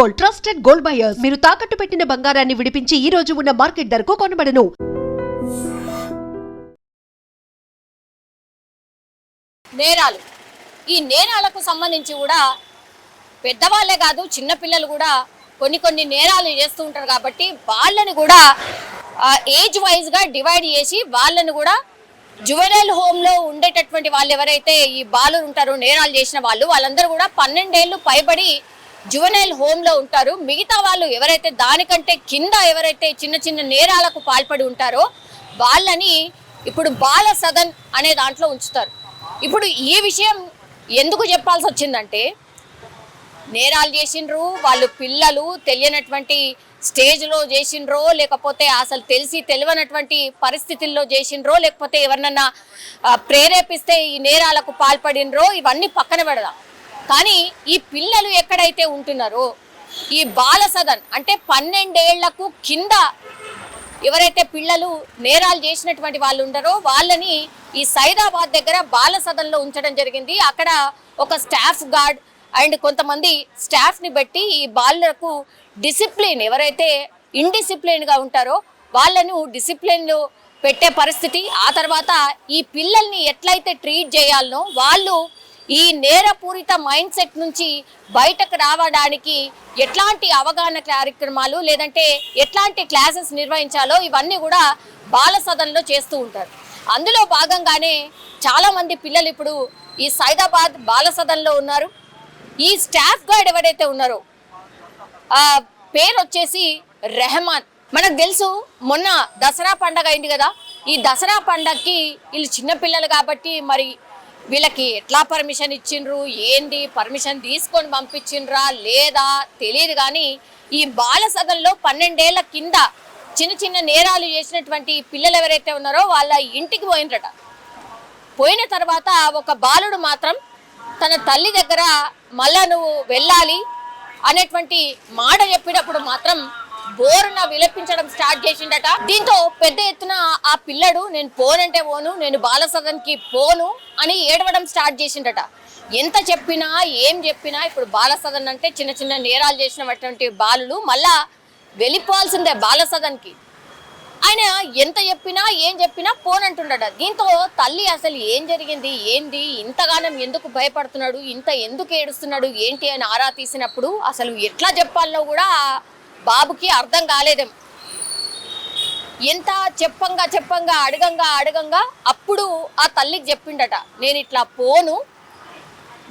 Gold trusted gold buyers. మీరు తాకట్టు పెట్టిన బంగారాన్ని విడిపించి ఈ రోజు ఉన్న మార్కెట్ ధరకు కొనబడను. నేరాలు. ఈ నేరాలకు సంబంధించి కూడా పెద్దవాళ్ళే కాదు చిన్నపిల్లలు కూడా కొన్ని కొన్ని నేరాలు చేస్తూ ఉంటారు కాబట్టి వాళ్ళని కూడా ఏజ్ వైజ్గా డివైడ్ చేసి వాళ్ళని కూడా జువెనైల్ హోమ్లో ఉండేటటువంటి వాళ్ళు ఎవరైతే ఈ బాలు ఉంటారో నేరాలు చేసిన వాళ్ళు వాళ్ళందరూ కూడా పన్నెండేళ్ళు పైబడి జువెనైల్ హోమ్లో ఉంటారు. మిగతా వాళ్ళు ఎవరైతే దానికంటే కింద ఎవరైతే చిన్న చిన్న నేరాలకు పాల్పడి ఉంటారో వాళ్ళని ఇప్పుడు బాల సదన్ అనే దాంట్లో ఉంచుతారు. ఇప్పుడు ఈ విషయం ఎందుకు చెప్పాల్సి వచ్చిందంటే నేరాలు చేసిండ్రు వాళ్ళు పిల్లలు తెలియనటువంటి స్టేజ్లో చేసిండ్రో లేకపోతే అసలు తెలిసి తెలియనటువంటి పరిస్థితుల్లో చేసిండ్రో లేకపోతే ఎవరినన్నా ప్రేరేపిస్తే ఈ నేరాలకు పాల్పడినరో ఇవన్నీ పక్కన పెడదాం. కానీ ఈ పిల్లలు ఎక్కడైతే ఉంటున్నారో ఈ బాల సదన్ అంటే పన్నెండేళ్ళకు కింద ఎవరైతే పిల్లలు నేరాలు చేసినటువంటి వాళ్ళు ఉంటారో వాళ్ళని ఈ సైదాబాద్ దగ్గర బాల సదన్లో ఉంచడం జరిగింది. అక్కడ ఒక స్టాఫ్ గార్డ్ అండ్ కొంతమంది స్టాఫ్ని బట్టి ఈ బాలకు డిసిప్లిన్ ఎవరైతే ఇండిసిప్లిన్గా ఉంటారో వాళ్ళను డిసిప్లిన్లో పెట్టే పరిస్థితి. ఆ తర్వాత ఈ పిల్లల్ని ఎట్లయితే ట్రీట్ చేయాలనో వాళ్ళు ఈ నేరపూరిత మైండ్ సెట్ నుంచి బయటకు రావడానికి ఎట్లాంటి అవగాహన కార్యక్రమాలు లేదంటే ఎట్లాంటి క్లాసెస్ నిర్వహించాలో ఇవన్నీ కూడా బాల సదన్లో చేస్తూ ఉంటారు. అందులో భాగంగానే చాలామంది పిల్లలు ఇప్పుడు ఈ సైదాబాద్ బాల సదన్లో ఉన్నారు. ఈ స్టాఫ్ గార్డ్ ఎవరైతే ఉన్నారో ఆ పేరు వచ్చేసి రెహమాన్. మనకు తెలుసు మొన్న దసరా పండగ అయింది కదా. ఈ దసరా పండగకి వీళ్ళు చిన్నపిల్లలు కాబట్టి మరి వీళ్ళకి ఎట్లా పర్మిషన్ ఇచ్చిండ్రు? ఏంది? పర్మిషన్ తీసుకొని పంపించిండ్రా? లేదా? తెలియదు కానీ ఈ బాల సదన్లో పన్నెండేళ్ళ కింద చిన్న చిన్న నేరాలు చేసినటువంటి పిల్లలు ఎవరైతే ఉన్నారో వాళ్ళ ఇంటికి పోయినరట పోయిన తర్వాత ఒక బాలుడు మాత్రం తన తల్లి దగ్గర మళ్ళా నువ్వు వెళ్ళాలి అనేటువంటి మాట చెప్పినప్పుడు మాత్రం బోరున విలపించడం స్టార్ట్ చేసిండట. దీంతో పెద్ద ఎత్తున ఆ పిల్లడు నేను పోనంటే పోను నేను బాలసదన్కి పోను అని ఏడవడం స్టార్ట్ చేసిండట. ఎంత చెప్పినా ఏం చెప్పినా ఇప్పుడు బాలసదన్ అంటే చిన్న చిన్న నేరాలు చేసినటువంటి బాలులు మళ్ళా వెళ్ళిపోవాల్సిందే బాలసదన్కి ఆయన ఎంత చెప్పినా ఏం చెప్పినా పోనంటుండట. దీంతో తల్లి అసలు ఏం జరిగింది ఏంది ఇంతగానం ఎందుకు భయపడుతున్నాడు ఇంత ఎందుకు ఏడుస్తున్నాడు ఏంటి అని ఆరా తీసినప్పుడు అసలు ఎట్లా చెప్పాలో కూడా బాబుకి అర్థం కాలేదేం. ఎంత చెప్పంగా చెప్పంగా అడగంగా అడగంగా అప్పుడు ఆ తల్లికి చెప్పిండట నేను ఇట్లా పోను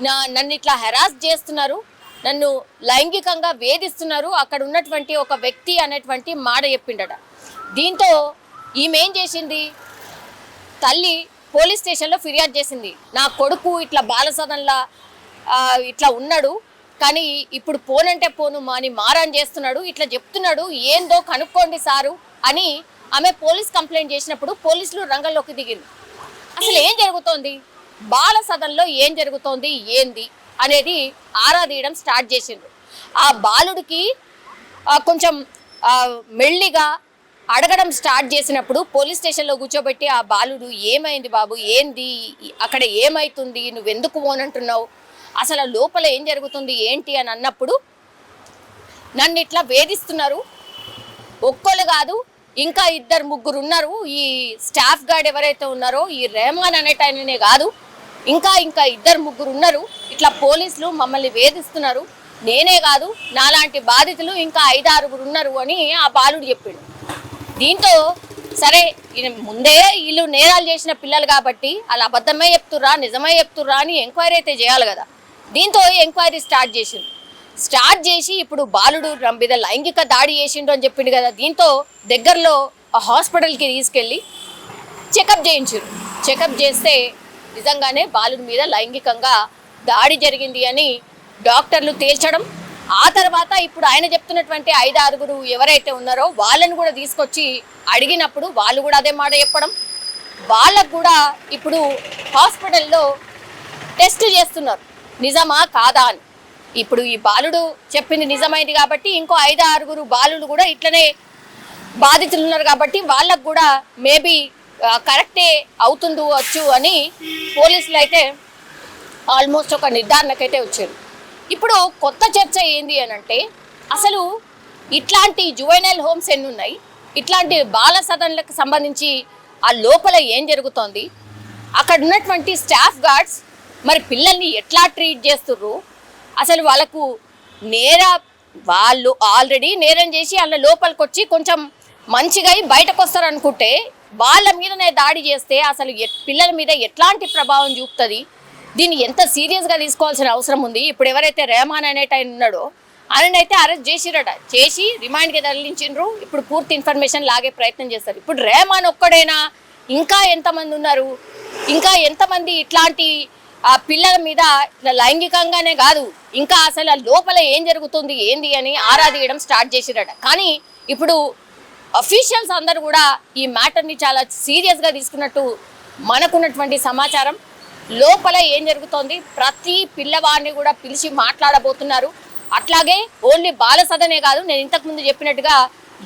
నా నన్ను ఇట్లా హెరాస్ చేస్తున్నారు నన్ను లైంగికంగా వేధిస్తున్నారు అక్కడ ఉన్నటువంటి ఒక వ్యక్తి అనేటువంటి మాట చెప్పిండట. దీంతో ఈమె ఏం చేసింది? తల్లి పోలీస్ స్టేషన్లో ఫిర్యాదు చేసింది. నా కొడుకు ఇట్లా బాలసదన్లా ఇట్లా ఉన్నాడు కానీ ఇప్పుడు పోనంటే పోను మా అని మారాన్ చేస్తున్నాడు ఇట్లా చెప్తున్నాడు ఏందో కనుక్కోండి సారు అని ఆమె పోలీస్ కంప్లైంట్ చేసినప్పుడు పోలీసులు రంగంలోకి దిగింది. అసలు ఏం జరుగుతోంది? బాల సదన్లో ఏం జరుగుతోంది? ఏంది? అనేది ఆరా తీయడం స్టార్ట్ చేసిండ్రు. ఆ బాలుడికి కొంచెం మెల్లిగా అడగడం స్టార్ట్ చేసినప్పుడు పోలీస్ స్టేషన్లో కూర్చోబెట్టి ఆ బాలుడు ఏమైంది బాబు? ఏంది? అక్కడ ఏమైతుంది? నువ్వెందుకు పోనంటున్నావు? అసలు లోపల ఏం జరుగుతుంది ఏంటి అని అన్నప్పుడు నన్ను ఇట్లా వేధిస్తున్నారు. ఒక్కళ్ళు కాదు ఇంకా ఇద్దరు ముగ్గురు ఉన్నారు. ఈ స్టాఫ్ గార్డ్ ఎవరైతే ఉన్నారో ఈ రెహమాన్ అనేటైననే కాదు ఇంకా ఇంకా ఇద్దరు ముగ్గురు ఉన్నారు. ఇట్లా పోలీసులు మమ్మల్ని వేధిస్తున్నారు. నేనే కాదు నాలాంటి బాధితులు ఇంకా ఐదారుగురు ఉన్నారు అని ఆ బాలుడు చెప్పాడు. దీంతో సరే ముందే వీళ్ళు నేరాలు చేసిన పిల్లలు కాబట్టి వాళ్ళు అబద్ధమే చెప్తుర్రా నిజమే చెప్తుర్రా అని ఎంక్వైరీ అయితే చేయాలి కదా. దీంతో ఎంక్వైరీ స్టార్ట్ చేసింది. స్టార్ట్ చేసి ఇప్పుడు బాలుడు రం- మీద లైంగిక దాడి చేసిండు అని చెప్పిండు కదా దీంతో దగ్గరలో ఆ హాస్పిటల్కి తీసుకెళ్ళి చెకప్ చేయించారు. చెకప్ చేస్తే నిజంగానే బాలుడి మీద లైంగికంగా దాడి జరిగింది అని డాక్టర్లు తేల్చడం ఆ తర్వాత ఇప్పుడు ఆయన చెప్తున్నటువంటి ఐదు ఆరుగురు ఎవరైతే ఉన్నారో వాళ్ళని కూడా తీసుకొచ్చి అడిగినప్పుడు వాళ్ళు కూడా అదే మాట చెప్పడం వాళ్ళకు కూడా ఇప్పుడు హాస్పిటల్లో టెస్ట్ చేస్తున్నారు. నిజమా కాదా అని. ఇప్పుడు ఈ బాలుడు చెప్పింది నిజమైంది కాబట్టి ఇంకో ఐదు ఆరుగురు బాలులు కూడా ఇట్లనే బాధితులు ఉన్నారు కాబట్టి వాళ్ళకు కూడా మేబీ కరెక్టే అవుతుంది వచ్చు అని పోలీసులు అయితే ఆల్మోస్ట్ ఒక నిర్ధారణకైతే వచ్చారు. ఇప్పుడు కొత్త చర్చ ఏంది అని అంటే అసలు ఇట్లాంటి జువైనల్ హోమ్స్ ఎన్ని ఉన్నాయి? ఇట్లాంటి బాల సదన్లకు సంబంధించి ఆ లోపల ఏం జరుగుతోంది? అక్కడ ఉన్నటువంటి స్టాఫ్ గార్డ్స్ మరి పిల్లల్ని ఎట్లా ట్రీట్ చేస్తుర్రు? అసలు వాళ్ళకు నేర వాళ్ళు ఆల్రెడీ నేరం చేసి వాళ్ళ లోపలికి వచ్చి కొంచెం మంచిగా అయి బయటకు వస్తారు అనుకుంటే వాళ్ళ మీదనే దాడి చేస్తే అసలు పిల్లల మీద ఎట్లాంటి ప్రభావం చూపుతుంది? దీన్ని ఎంత సీరియస్గా తీసుకోవాల్సిన అవసరం ఉంది? ఇప్పుడు ఎవరైతే రెహమాన్ అనేట ఉన్నాడో ఆయన అయితే అరెస్ట్ చేసిరట. చేసి రిమాండ్కి తరలించిండ్రు. ఇప్పుడు పూర్తి ఇన్ఫర్మేషన్ లాగే ప్రయత్నం చేస్తారు. ఇప్పుడు రెహమాన్ ఒక్కడైనా? ఇంకా ఎంతమంది ఉన్నారు? ఇంకా ఎంతమంది ఇట్లాంటి ఆ పిల్లల మీద ఇట్లా లైంగికంగానే కాదు ఇంకా అసలు లోపల ఏం జరుగుతుంది ఏంది అని ఆరా తీయడం స్టార్ట్ చేసిరట. కానీ ఇప్పుడు అఫీషియల్స్ అందరూ కూడా ఈ మ్యాటర్ని చాలా సీరియస్గా తీసుకున్నట్టు మనకున్నటువంటి సమాచారం. లోపల ఏం జరుగుతోంది? ప్రతి పిల్లవాడిని కూడా పిలిచి మాట్లాడబోతున్నారు. అట్లాగే ఓన్లీ బాల సదనే కాదు నేను ఇంతకుముందు చెప్పినట్టుగా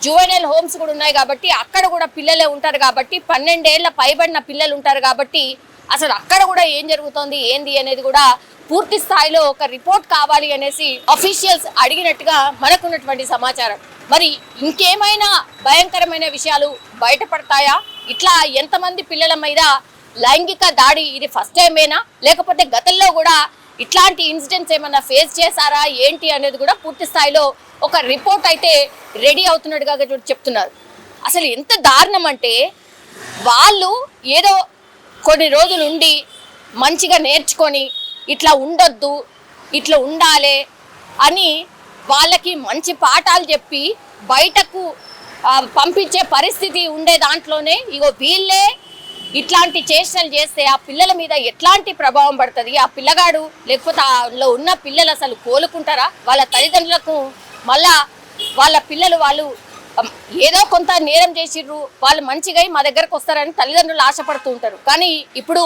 జువెనల్ హోమ్స్ కూడా ఉన్నాయి కాబట్టి అక్కడ కూడా పిల్లలే ఉంటారు కాబట్టి పన్నెండేళ్ళ పైబడిన పిల్లలు ఉంటారు కాబట్టి అసలు అక్కడ కూడా ఏం జరుగుతోంది ఏంది అనేది కూడా పూర్తి స్థాయిలో ఒక రిపోర్ట్ కావాలి అనేసి అఫీషియల్స్ అడిగినట్టుగా మనకున్నటువంటి సమాచారం. మరి ఇంకేమైనా భయంకరమైన విషయాలు బయటపడతాయా? ఇట్లా ఎంతమంది పిల్లల మీద లైంగిక దాడి ఇది ఫస్ట్ టైమేనా లేకపోతే గతంలో కూడా ఇట్లాంటి ఇన్సిడెంట్స్ ఏమైనా ఫేస్ చేశారా ఏంటి అనేది కూడా పూర్తి స్థాయిలో ఒక రిపోర్ట్ అయితే రెడీ అవుతున్నట్టుగా చెప్తున్నారు. అసలు ఎంత దారుణం అంటే వాళ్ళు ఏదో కొన్ని రోజులు ఉండి మంచిగా నేర్చుకొని ఇట్లా ఉండొద్దు ఇట్లా ఉండాలి అని వాళ్ళకి మంచి పాఠాలు చెప్పి బయటకు పంపించే పరిస్థితి ఉండే దాంట్లోనే ఇగో వీళ్ళే ఇట్లాంటి చేష్టలు చేస్తే ఆ పిల్లల మీద ఎట్లాంటి ప్రభావం పడుతుంది? ఆ పిల్లగాడు లేకపోతే అందులో ఉన్న పిల్లలు అసలు కోలుకుంటారా? వాళ్ళ తల్లిదండ్రులకు మళ్ళా వాళ్ళ పిల్లలు వాళ్ళు ఏదో కొంత నేరం చేసిర్రు వాళ్ళు మంచిగా మా దగ్గరకు వస్తారని తల్లిదండ్రులు ఆశపడుతూ ఉంటారు. కానీ ఇప్పుడు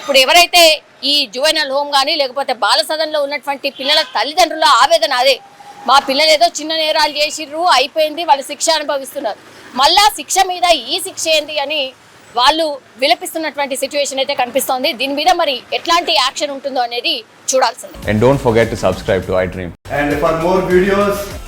ఇప్పుడు ఎవరైతే ఈ జువెనల్ హోమ్ కానీ లేకపోతే బాల సదన్లో ఉన్నటువంటి పిల్లల తల్లిదండ్రుల ఆవేదన అదే. మా పిల్లలు ఏదో చిన్న నేరాలు చేసిర్రు అయిపోయింది వాళ్ళు శిక్ష అనుభవిస్తున్నారు. మళ్ళా శిక్ష మీద ఈ శిక్ష ఏంది అని వాళ్ళు విలపిస్తున్నటువంటి సిచ్యువేషన్ అయితే కనిపిస్తోంది. దీని మీద మరి ఎట్లాంటి యాక్షన్ ఉంటుందో అనేది చూడాల్సిందే. And don't forget to subscribe to iDream. And for more videos,